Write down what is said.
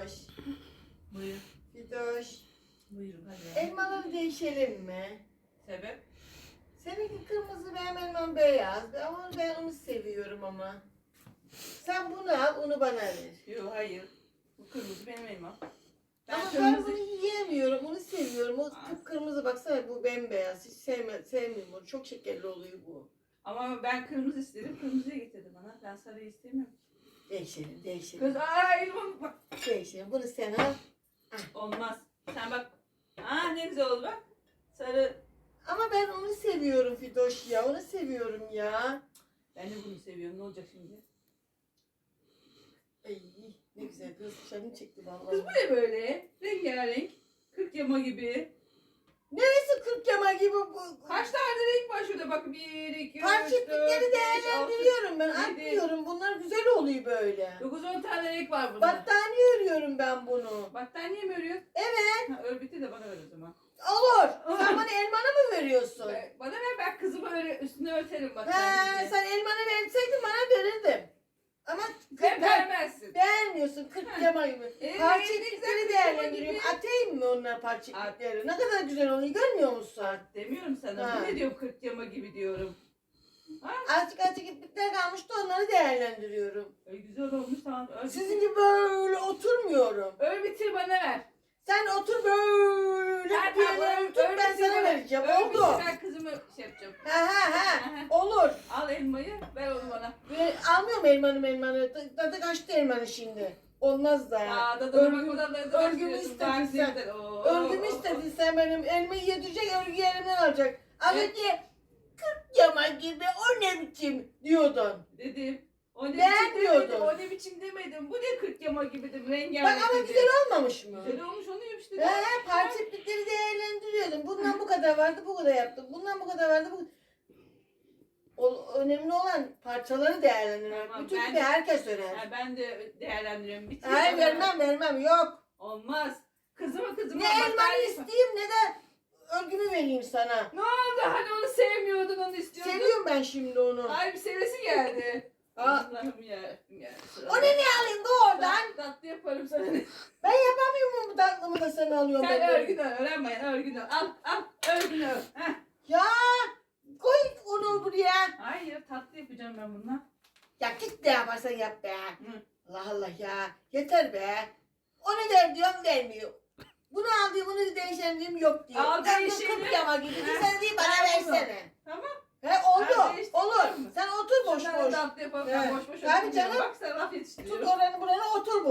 Fidoş. Buyur. Fidoş. Buyurun hadi. Elmaları değişelim mi? Sebep? Seninki kırmızı benim elmam beyaz. Ama ben onu seviyorum ama. Sen bunu al, onu bana ver. Yok hayır. Bu kırmızı benim elmam. Ben ama ben kırmızı... bunu yiyemiyorum, onu seviyorum. O Aa. kıpkırmızı baksana bu bembeyaz. Hiç sevme, sevmiyorum onu. Çok şekerli oluyor bu. Ama ben kırmızı istedim. Kırmızıya getirdi bana. Ben sarıyı istemiyorum. Değişelim, değişelim. Kız elmam bak. Değişelim. Bunu sen al. Olmaz. Sen bak. Aa ne güzel oldu bak. Sarı. Ama ben onu seviyorum Fidoş ya. Onu seviyorum ya. Ben de bunu seviyorum. Ne olacak şimdi? Ay ne güzel kız. Canım çekti vallahi. Kız bu ne böyle? Rengarenk. Kırk yama gibi. Neresi kırk yama gibi bu? Kaç tane renk var şurada bak. Bir, iki, üç, dört, beş, altı. değerlendiriyorum ben. yedi. Atmıyorum. Bunlar güzel oluyor böyle. Dokuz on tane renk var bunda. Battaniye örüyorum ben bunu. Battaniye mi örüyor? Evet. Ha, örgütü de bana ver o zaman. Olur. Sen bana elmanı mı veriyorsun? Ben- Bana ver ben kızıma öyle üstüne örterim He, battaniyeyi. sen elmanı verseydin bana verirdim. Ama Sen kırk vermezsin. beğenmiyorsun. Kırk yama gibi. Evet, Parça ne güzel iplikleri kırk yama değerlendiriyorum. gibi. Atayım mı onlar parça iplikleri? Ne kadar güzel oluyor görmüyor musun? Demiyorum sana. Ha. Bu ne diyorum kırk yama gibi diyorum. Onları değerlendiriyorum. Öyle güzel olmuş tamam. Sizin gibi böyle oturmuyorum. ör bitir bana ver. Sen otur böyle Ver, bir yerlere ör ben bitir sana ver. vereceğim. Ör Oldu. bitir ben kızımı şey yapacağım. Ha ha ha. Olur. Al elmayı ver onu bana. Ve almıyorum elmanı elmanı. Tadı kaçtı elmanın şimdi. Olmaz da. Aa da da Örgü- bak o da da örgümü başlıyorsun. istedin Daha sen. Oo, Örgümü oo, istedin sen benim. Elmayı yedirecek örgü elimden alacak. Az önce kırk yama gibi o ne biçim diyordun. Dedim. O ne biçim demedim. O ne biçim demedim. Bu ne kırk yama gibi dedim. Bak Rengarenk ama dedim. güzel olmamış mı? Güzel olmuş onu işte. He, parça iplikleri değerlendiriyordum. Bundan bu kadar vardı, bu kadar yaptım. Bundan bu kadar vardı, bu o, önemli olan parçaları değerlendirmek. Tamam, Bütün ben- gibi herkes öner. Ha, ben de değerlendiriyorum. Bitir Hayır vermem vermem yok. Olmaz. Kızıma kızıma. Ne elmanı battaniye- isteyeyim ne de vereyim sana. Ne oldu? Hani onu sevmiyordun onu istiyordun. Seviyorum ben şimdi onu. Ay bir sevesi geldi. Aa, Allah'ım ya. ya. o ne alayım da oradan? Ben tatlı yaparım sana. Ben yapamıyor muyum bu tatlımı da sen alıyorsun. Sen benden? örgün ör. Öğrenmeyin örgün ör. Al al örgün ör. Heh. Ya koy onu buraya. Hayır tatlı yapacağım ben bununla. Ya git ne yaparsan yap be. Hı. Allah Allah ya. Yeter be. Onu ver diyorum vermiyor. Bunu al diyor, bunu değişen yok diyor. Al Ben değişeni. yama gibi. Sen değil bana versene. Tamam. He oldu. Ben Olur. Sen otur boş boş. tatlı yapalım. Evet. Ben boş boş Tabii canım. Bak sana laf Tut yetiştiriyorum. oranı buranı otur